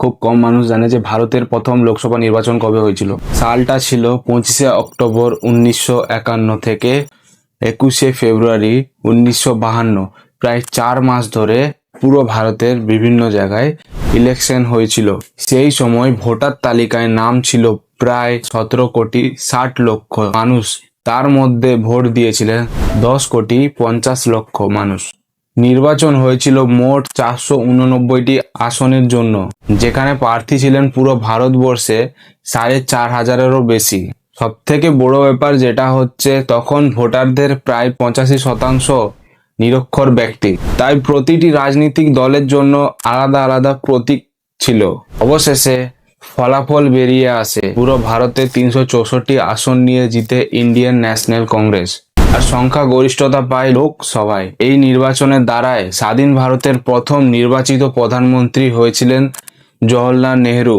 খুব কম মানুষ জানে যে ভারতের প্রথম লোকসভা নির্বাচন কবে হয়েছিল। সালটা ছিল পঁচিশে অক্টোবর উনিশশো একান্ন থেকে একুশে ফেব্রুয়ারি উনিশশো বাহান্ন, প্রায় চার মাস ধরে পুরো ভারতের বিভিন্ন জায়গায় ইলেকশন হয়েছিল। সেই সময় ভোটার তালিকায় নাম ছিল প্রায় সতেরো কোটি ষাট লক্ষ মানুষ। তার মধ্যে ভোট দিয়েছিলেন দশ কোটি পঞ্চাশ লক্ষ মানুষ। নির্বাচন হয়েছিল মোট চারশো উননব্বইটি আসনের জন্য, যেখানে প্রার্থী ছিলেন পুরো ভারতবর্ষে সাড়ে চার হাজারেরও বেশি। সব থেকে বড় ব্যাপার যেটা হচ্ছে, তখন ভোটারদের প্রায় পঁচাশি শতাংশ নিরক্ষর ব্যক্তি। তাই প্রতিটি রাজনৈতিক দলের জন্য আলাদা আলাদা প্রতীক ছিল। অবশেষে ফলাফল বেরিয়ে আসে। পুরো ভারতে তিনশো চৌষট্টি আসন নিয়ে জিতে ইন্ডিয়ান ন্যাশনাল কংগ্রেস। আর সংখ্যা গরিষ্ঠতা পায় লোকসভায় এই নির্বাচনের দ্বারায় স্বাধীন ভারতের প্রথম নির্বাচিত প্রধানমন্ত্রী হয়েছিলেন জওহরলাল নেহরু।